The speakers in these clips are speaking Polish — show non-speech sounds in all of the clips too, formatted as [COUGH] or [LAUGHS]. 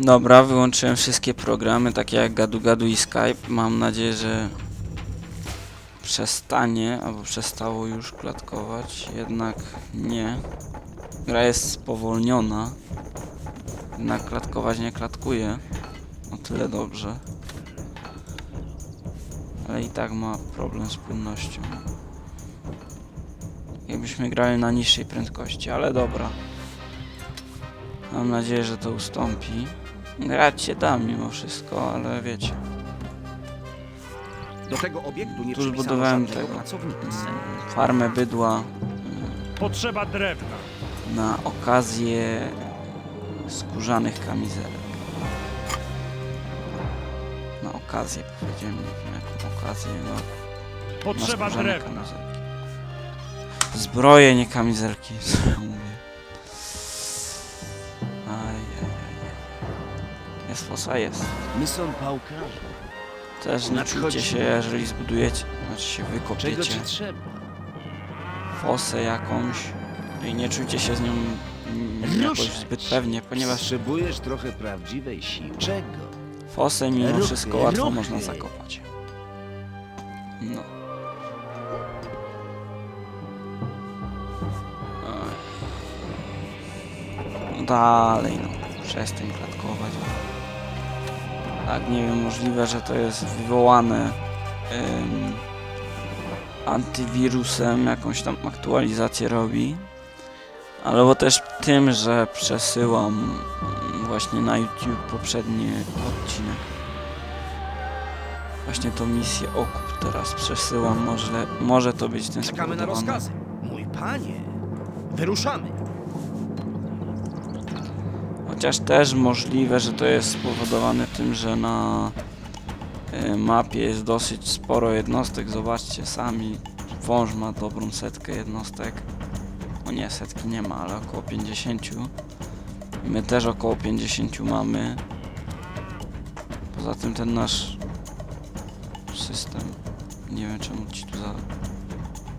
Dobra, wyłączyłem wszystkie programy, takie jak Gadu Gadu i Skype. Mam nadzieję, że przestanie, albo przestało już klatkować. Jednak nie. Gra jest spowolniona. Jednak klatkować nie klatkuje. O tyle dobrze. Ale i tak ma problem z płynnością. Jakbyśmy grali na niższej prędkości, ale dobra. Mam nadzieję, że to ustąpi. Grać się da mimo wszystko, ale wiecie. Do tego obiektu nie Tu zbudowałem tego. mm, Farmę bydła Potrzeba drewna. na okazję skórzanych kamizelek. Na okazję powiedziałem, nie wiem jaką okazję, no. na Potrzeba skórzane drewna. kamizelki. Zbroje, nie kamizelki, [LAUGHS] Jest fosa, jest. My są pałkarze. Też nie Nadchodzi. czujcie się, jeżeli zbudujecie, znaczy się Czego wykopiecie ci trzeba? fosę jakąś i nie czujcie się z nią mm, jakoś Ruszać. zbyt pewnie, ponieważ Potrzebujesz trochę prawdziwej siły. Czego? fosę mimo Ruchy, wszystko łatwo ruchy. można zakopać. No. Oj. No dalej no, przestań klatkować. Tak, nie wiem, możliwe, że to jest wywołane em, antywirusem, jakąś tam aktualizację robi. Albo też tym, że przesyłam mm, właśnie na YouTube poprzedni odcinek. Właśnie tą misję okup teraz przesyłam, może, może to być ten Czekamy na rozkazy. Mój panie, wyruszamy. Chociaż też możliwe, że to jest spowodowane tym, że na y, mapie jest dosyć sporo jednostek. Zobaczcie sami, wąż ma dobrą setkę jednostek. No nie, setki nie ma, ale około 50. My też około 50 mamy. Poza tym ten nasz system, nie wiem czemu ci tu za...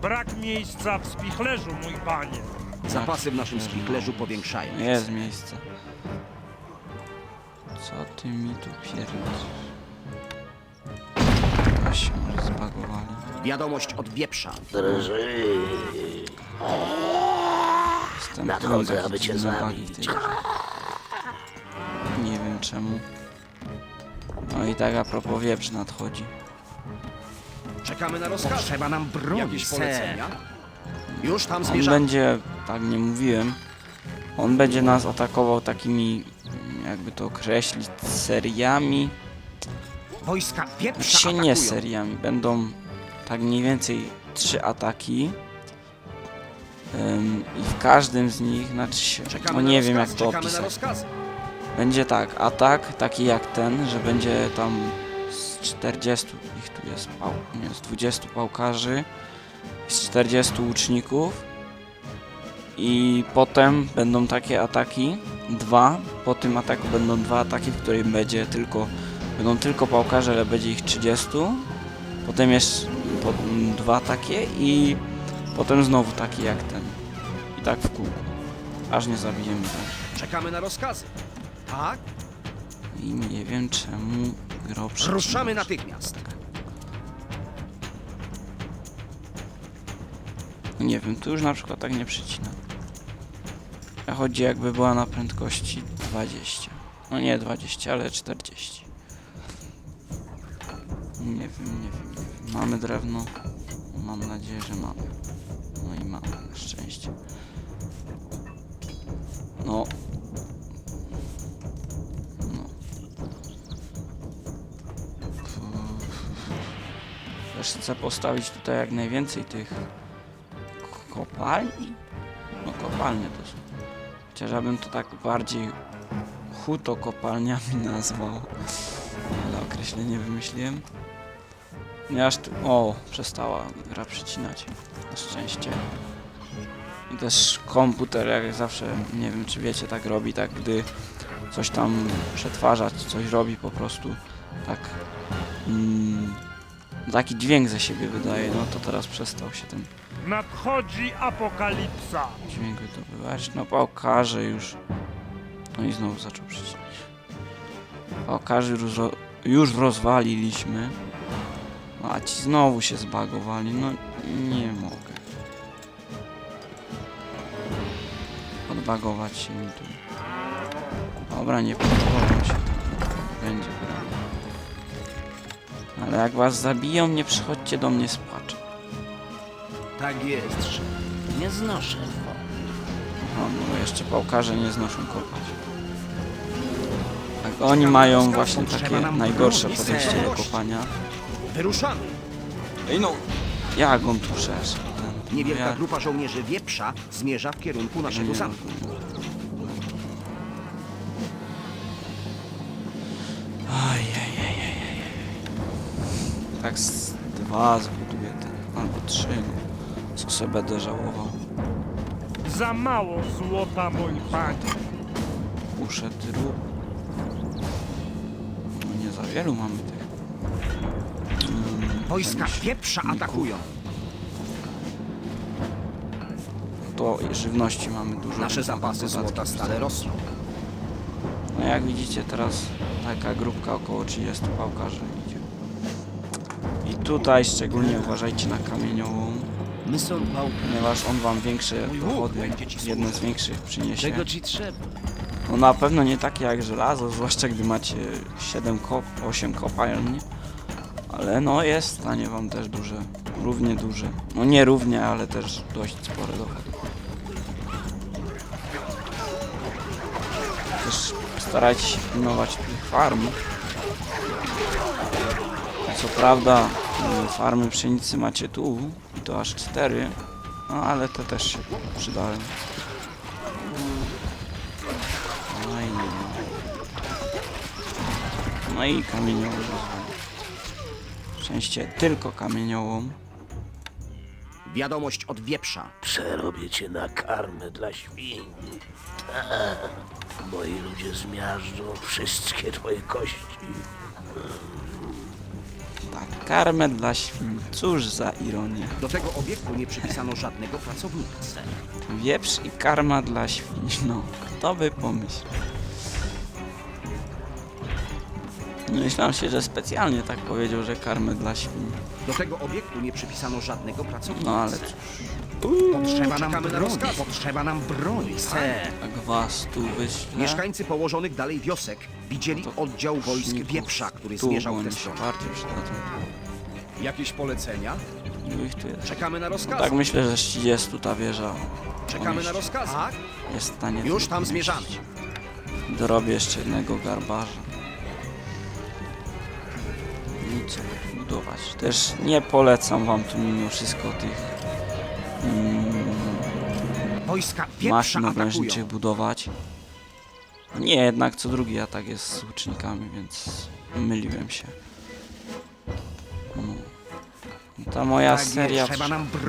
Brak miejsca w spichlerzu, mój panie. Zapasy w naszym spichlerzu powiększają. Jest miejsce. Co ty mi tu pierdolisz? A się może zbagowali. Wiadomość od wieprza. Jestem Nadchodzę, taki aby cię zabić. w tej grze. Nie wiem czemu. No i tak a propos wieprz nadchodzi. Czekamy na rozkazy. Potrzeba nam broni, Jakieś ser. polecenia? Już tam On zmierzamy. będzie, tak nie mówiłem, on będzie nas atakował takimi, jakby to określić, seriami. Wojska wieprza się nie atakują. seriami. Będą tak mniej więcej trzy ataki. Ym, I w każdym z nich, znaczy się, Czekamy no na nie wiem jak to czekamy na opisać. Będzie tak, atak taki jak ten, że będzie tam z 40, ich tu jest pał, nie, z 20 pałkarzy, z 40 łuczników i potem będą takie ataki, dwa, po tym ataku będą dwa ataki, w których będzie tylko, będą tylko pałkarze, ale będzie ich 30, potem jest po, dwa takie i potem znowu taki jak ten i tak w kółko, aż nie zabijemy też. Czekamy na rozkazy. Tak? I nie wiem czemu gro. Ruszamy natychmiast. Nie wiem, tu już na przykład tak nie przycina. Chodzi jakby była na prędkości 20. No nie 20, ale 40. Nie wiem, nie wiem, nie wiem. Mamy drewno. Mam nadzieję, że mamy. No i mamy, na szczęście. No. No. Też chcę postawić tutaj jak najwięcej tych kopalni. No kopalnie to są. Chociaż ja bym to tak bardziej huto kopalniami [LAUGHS] nazwał. Ale określenie wymyśliłem. Nie tu... O, przestała gra przycinać. Na szczęście. I też komputer, jak zawsze, nie wiem czy wiecie, tak robi, tak gdy coś tam przetwarzać, coś robi po prostu tak mm, taki dźwięk ze siebie wydaje, no to teraz przestał się ten Nadchodzi apokalipsa. dźwięk wydobywać. No pokażę już. No i znowu zaczął przycinać. Pałkarzy już, już rozwaliliśmy. No, A ci znowu się zbagowali. No nie mogę. Odbagować się mi tu. Dobra, nie pozwolę się. Będzie prawda. Ale jak was zabiją, nie przychodźcie do mnie z płaczem. Tak jest, szef. Nie znoszę wody. No, no jeszcze pałkarze nie znoszą kopać. Tak, oni mają właśnie takie najgorsze podejście do kopania. Wyruszamy. Ej no, jak on tu przeszedł? Ten, Niewielka ja- grupa żołnierzy wieprza zmierza w kierunku naszego nie zamku. Ajajajajaj. Tak z dwa zbuduję ten, albo trzy, no. Co sobie będę żałował. Za mało złota, mój panie. Muszę tylu. No nie za wielu mamy tych. Mm, Wojska jakichś ników. atakują. To żywności mamy dużo. Nasze więc zapasy złota stale rosną. No jak widzicie teraz taka grupka około 30 pałkarzy idzie. I tutaj szczególnie uważajcie na kamieniołom, Ponieważ on wam większe ci jedne z większych przyniesie. Czego ci trzeba? No na pewno nie takie jak żelazo, zwłaszcza gdy macie 7 kop, 8 kopalni. Ale no jest w stanie wam też duże, równie duże. No nie równie, ale też dość spore dochody. Też starajcie się pilnować tych farm. Co prawda farmy pszenicy macie tu to aż 4, no ale te też się przydają. Fajnie. No i kamieniołom. Szczęście tylko kamieniołom. Wiadomość od wieprza. Przerobię cię na karmę dla świń. Tak. [LAUGHS] Moi ludzie zmiażdżą wszystkie twoje kości. Tak, karmę dla świn. Cóż za ironia. Do tego obiektu nie przypisano żadnego pracownika. Wieprz i karma dla świń. [LAUGHS] No, kto by pomyślał. No, Myślałem się, że specjalnie tak powiedział, że karmę dla świń. Do tego obiektu nie przypisano żadnego pracownika. No ale cóż, Potrzeba nam broni. Potrzeba nam broni, jak was tu wyślę... Mieszkańcy położonych dalej wiosek widzieli to oddział wojsk wieprza, który tu, zmierzał w tę się stronę. bardziej. Jakieś polecenia? Ilu ich tu jest? Czekamy na rozkazy. Tak myślę, że z 30 ta wieża Czekamy na pomieści. rozkazy. Tak? jest w stanie... Już tam pomieścić. zmierzamy. Dorobię jeszcze jednego garbarza. I co budować? Też nie polecam wam tu mimo wszystko tych mm, Wojska maszyn atakują. obręczniczych budować. Nie, jednak co drugi atak jest z łucznikami, więc myliłem się. No. Ta moja seria,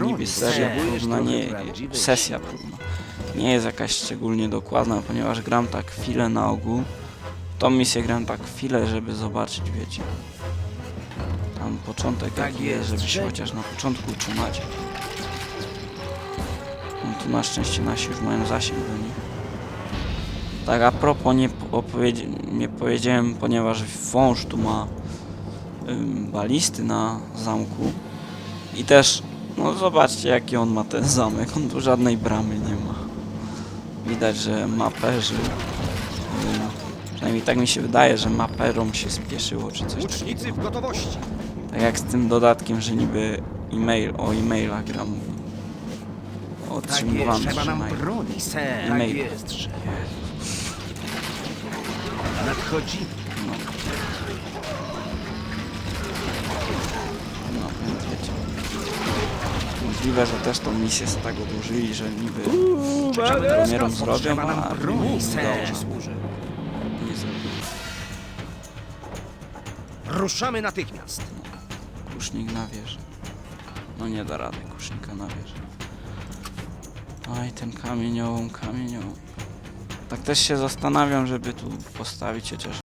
niby seria próbna, nie, sesja próbna, nie jest jakaś szczególnie dokładna, ponieważ gram tak chwilę na ogół. Tą misję gram tak chwilę, żeby zobaczyć, wiecie. Tam początek Tak jaki jest, żeby się chociaż na początku utrzymać. No tu na szczęście nasi już mają zasięg do nich. Tak a propos nie, nie powiedziałem, ponieważ wąż tu ma balisty na zamku. I też, no zobaczcie jaki on ma ten zamek, on tu żadnej bramy nie ma. Widać, że maperzy, ym, przynajmniej tak mi się wydaje, że maperom się spieszyło czy coś Łucznicy takiego. w gotowości. Tak jak z tym dodatkiem, że niby e-mail, o e-mailach gram Tak jest, otrzymywany trzeba nam broni, ser. Tak E-mail. jest, szef. Nadchodzi. No. No, więc wiecie. Możliwe, że też tą misję z tego dłużyli, że niby Czekamy premierą zrobią, a broni, nie zrobili. Ruszamy natychmiast. Kusznik na wieży. No nie da rady kusznika na wieży. Oj, ten kamieniołom, kamieniołom. Tak też się zastanawiam, żeby tu postawić chociaż